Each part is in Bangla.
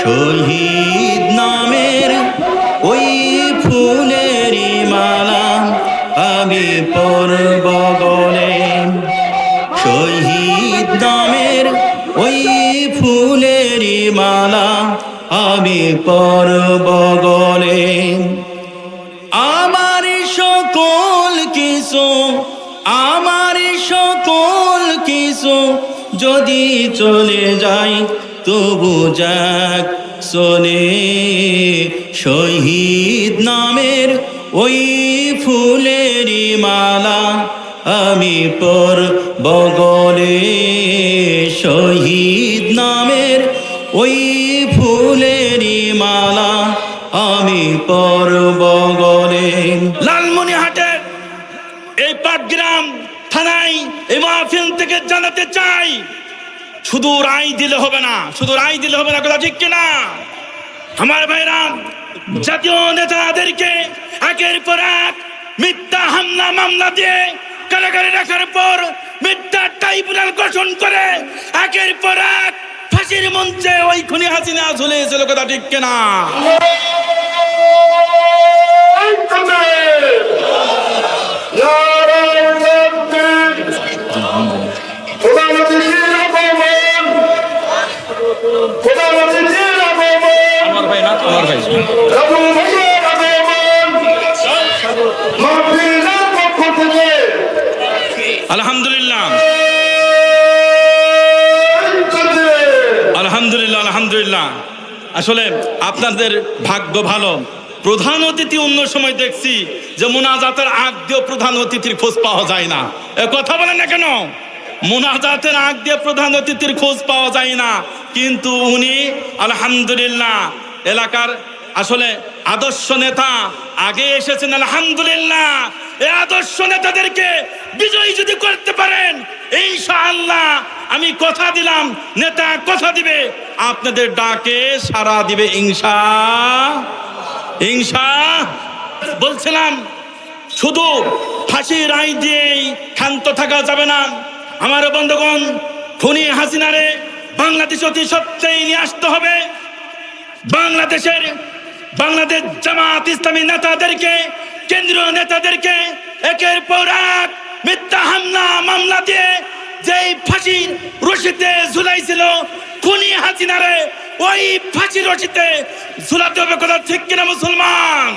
শহীদ নামের ওই ফুলেরই মালা আমি পরব গলে। শহীদ নামের ওই ফুলেরই মালা আমি পরব গলে। আমার সকল কিছু, আমার সকল কিছু যদি চলে যায় তবু যাক শোনে, শহীদ নামের ওই ফুলেরই মালা আমি পর বগলে শহীদ নামের ওই ফুলেরই মালা আমি পর বগলে লালমনিহাটের এই পাটগ্রাম থানায় এই মাহফিল থেকে জানাতে চাই শুধু রায় দিলে হবে না, শুধু রায় দিলে হবে না, কথা ঠিক কিনা আমার ভাইরাম জাতীয় নেতাদেরকে একের পর এক মিথ্যা হামলা, মামলা দিয়ে কারাগারে রাখার পর মিথ্যা ট্রাইব্যুনাল গঠন করে একের পর এক ফাঁসির মঞ্চে ওই খুনি হাসিনা ঝুলিয়েছিল কথা ঠিক কিনা আমার ভাই না আমার ভাই। আলহামদুলিল্লাহ। আলহামদুলিল্লাহ আলহামদুলিল্লাহ। আসলে আপনাদের ভাগ্য ভালো। প্রধান অতিথি অন্য সময় দেখছি যে মোনাজাতের আগ দিয়ে প্রধান অতিথির খোঁজ পাওয়া যায় না। এ কথা বলেন না কেন? মোনাজাতের আগ দিয়ে প্রধান অতিথির খোঁজ পাওয়া যায় না। কিন্তু উনি, আলহামদুলিল্লাহ, এলাকার আসলে আদর্শ নেতা, আগে এসেছেন, আলহামদুলিল্লাহ এই আদর্শ নেতাদেরকে বিজয়ী যদি করতে পারেন, ইনশাআল্লাহ আমি কথা দিলাম, নেতা কথা দিবে, আপনাদের ডাকে সারা দিবে, ইনশা ইনশা। বলছিলাম, শুধু ফাঁসি রায় দিয়েই ক্ষান্ত থাকা যাবে না। আমার বন্ধুগণ, খুনি হাসিনারে বাংলাদেশ অতি সত্ত্বেই নিয়ে আসতে হবে। বাংলাদেশের বাংলাদেশ জামাত ইসলামী নেতাদেরকে, কেন্দ্রীয় নেতাদেরকে একের পর এক মিথ্যা হামলা, মামলা দিয়ে যেই ফাঁসি রশিতে ঝুলাইছিল, খুনি হাসিনারে ওই ফাঁসি রশিতে ঝুলাতে হবে কথা ঠিক কিনা মুসলমান?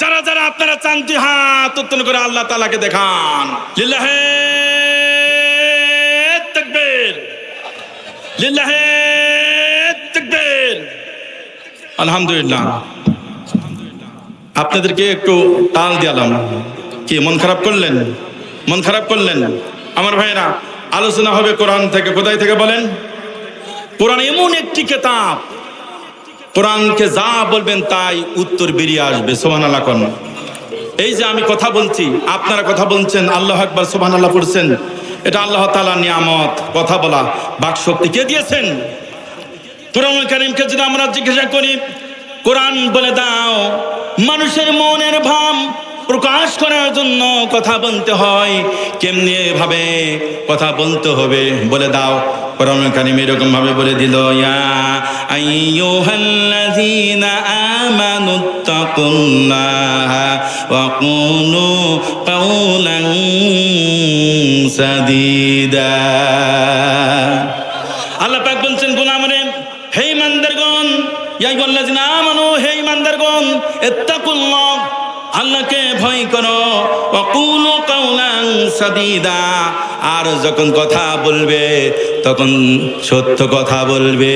যারা যারা আপনারা চান দুই হাত উত্তোলন করে আল্লাহ তালাকে দেখান। লিল্লাহে লিল্লাহে আলহামদুলিল্লাহ। আপনাদেরকে একটু তাল দিলাম। কি, মন খারাপ করলেন? মন খারাপ করলেন? আমার ভাইয়েরা, আলোচনা হবে কোরআন থেকে। কোথায় থেকে বলেন? কোরআন এমন একটি কেতাব, কোরআনকে যা বলবেন তাই উত্তর বেরিয়ে আসবে সোহান আল্লাহ এই যে আমি কথা বলছি, আপনারা কথা বলছেন, আল্লাহ আকবর সোহান আল্লাহ পড়ছেন। এটা আল্লাহ তালা নিয়ামত। কথা বলা। বাক শক্তি কে দিয়েছেন? কোরআন করিমকে যদি আমরা জিজ্ঞাসা করি, কোরআন বলে দাও, মানুষের মনের ভাব প্রকাশ করার জন্য কথা বলতে হয়। কেমনি ভাবে কথা বলতে হবে বলে দাও। কোরআন কারিম এরকম ভাবে বলে দিল, ইয়া আইয়ুহাল্লাযীনা আমানুত্তাকুল্লাহা ওয়া কুলু কাওলান সাদীদা। আল্লাহ পাক বলছেন গোলামরে হে ইমানদারগণ ইয়া আইয়ুহাল্লাযিনা আমানু, হে ইমানদারগণ ইত্তাকুল্লাহ। আল্লাহকে ভয় করো। ওয়াকুলু কাওলান সাদীদা। আর যখন কথা বলবে, তখন সত্য কথা বলবে।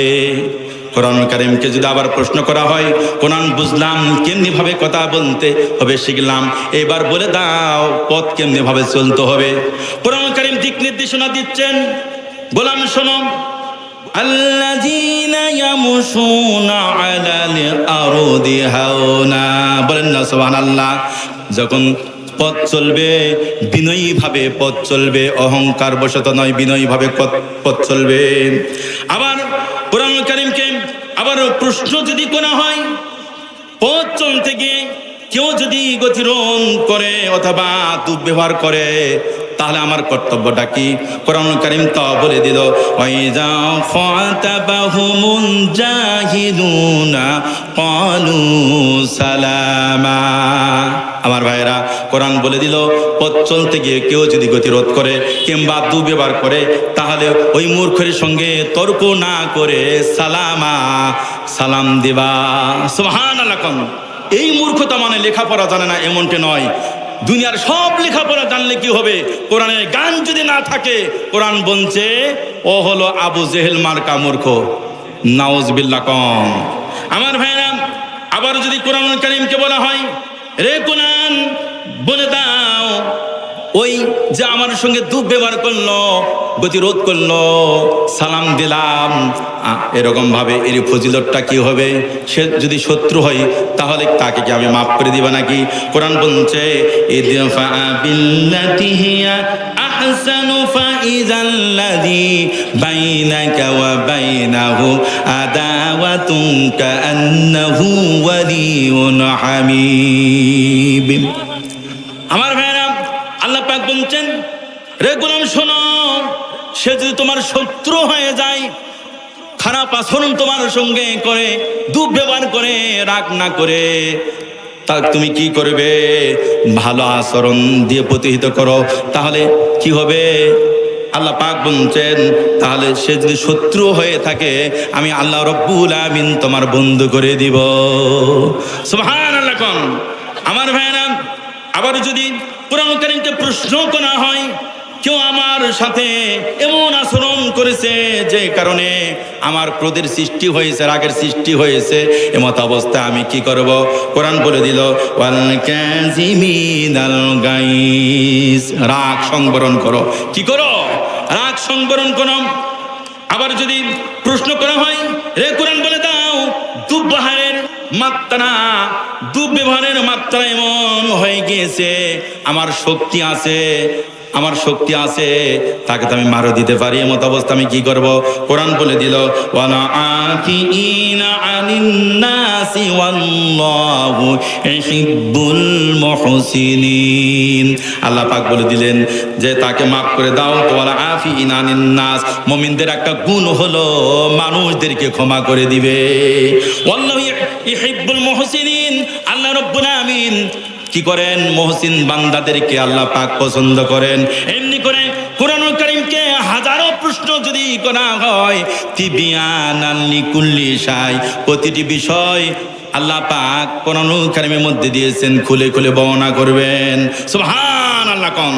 কোরআন কারিমকে যদি আবার প্রশ্ন করা হয়, কোরআন বুঝলাম, কেমনি ভাবে কথা বলতে হবে শিখলাম, এবার বলে দাও, পথ কেমনি ভাবে চলতে হবে। কোরআন কারিম দিক নির্দেশনা দিচ্ছেন। গোলাম শোনো الذين يمشون على الأرض هونا বলেন না সুবহানাল্লাহ যখন পথ চলবে বিনয়ী ভাবে পথ চলবে অহংকার বশত নয় বিনয়ী ভাবে পথ- পথ চলবে আবার কোরআন কারিমকে আবার প্রশ্ন যদি করা হয় পথ চলতে গিয়ে কেউ যদি গতিরোধ করে অথবা দুর্ব্যবহার করে তাহলে আমার কর্তব্যটা কি? কোরআন করিম তা বলে দিল সালামা। আমার ভাইরা কোরআন বলে দিল, পথ চলতে গিয়ে কেউ যদি গতিরোধ করে কিংবা দুর্ব্যবহার করে, তাহলে ওই মূর্খের সঙ্গে তর্ক না করে সালামা, সালাম দিবা। সুবহান এই মূর্খতা মানে লেখাপড়া জানে না, এমনটি নয়। দুনিয়ার সব লেখাপড়া জানলে কি হবে? কোরআনের গান যদি না থাকে, কোরআন বলছে, ও হলো আবু জেহেল মার্কা মূর্খ। নাওজ বিল্লা কম। আমার ভাইরা আবার যদি কোরআন করিমকে বলা হয়, রে কোরআন, বলে দাও ওই যে আমার সঙ্গে দুর্ব্যবহার করল, গতিরোধ করল, সালাম দিলাম এরকম ভাবে এর ফজিলতটা কি হবে? সে যদি শত্রু হয়, তাহলে তাকে কি আমি মাফ করে দিবা নাকি? কোরআন বলছে বাইনাকা ওয়া বাইনাহু আদাওয়াতুন কাআন্নাহু ওয়ালিয়ুন হামীম আমার ভাইরা আল্লাহ পাক বলছেন রে গোলাম, শোনো, সে যদি তোমার শত্রু হয়ে যায়, খারাপ আচরণ তোমার সঙ্গে করে, দুর্ব্যবহার করে, রাগ না করে, তা তুমি কি করবে? ভালো আচরণ দিয়ে প্রতিহিত করো, তাহলে কি হবে? আল্লাহ পাক বলছেন, তাহলে সে যদি শত্রু হয়ে থাকে, আমি আল্লাহ রব্বুল আমিন তোমার বন্ধু করে দিব। সুবহান আল্লাহ আমার ভাইরা আবার যদি কোরআন প্রশ্ন করা হয়, কেউ আমার সাথে এমন আচরণ করেছে যে কারণে আমার ক্রোধের সৃষ্টি হয়েছে, রাগের সৃষ্টি হয়েছে। এমত অবস্থায় আমি কি করব? কোরআন বলে দিল রাগ সংবরণ করো। কি করো? রাগ সংবরণ করো। আবার যদি প্রশ্ন করা হয়, রে কোরআন বলে দাও দুর্ব্যবহারের মাত্রা, দুর্ব্যবহারের মাত্রা এমন হয়ে গিয়েছে, আমার শক্তি আছে, আমার শক্তি আছে, তাকে তো আমি মারো দিতে পারি, এমত অবস্থা আমি কি করব? কোরআন বলে দিল, ওয়ালা আকিনা আনিন নাসি ওয়াল্লাহু ইহিব্বুল মুহসিনিন। আল্লাহ পাক বলে দিলেন, যে তাকে মাফ করে দাও, তো ওয়ালা আফিনা আনিন নাস। মুমিনদের একটা গুণ হলো, মানুষদেরকে ক্ষমা করে দিবে। ওয়াল্লাহু ইহিব্বুল মুহসিনিন, আল্লাহ রাব্বুল আমিন। কি করেন? মহসিন বান্দাদেরকে আল্লাহ পাক পছন্দ করেন। এমনি করে কোরআন করিমকে হাজারো প্রশ্ন যদি করা হয় তিবিয়ান আল্লি কুল্লি সাই প্রতিটি বিষয় আল্লাহ পাক কোরআন কারিমের মধ্যে দিয়েছেন, খুলে খুলে বর্ণনা করবেন। সুবহান আল্লাহ কম।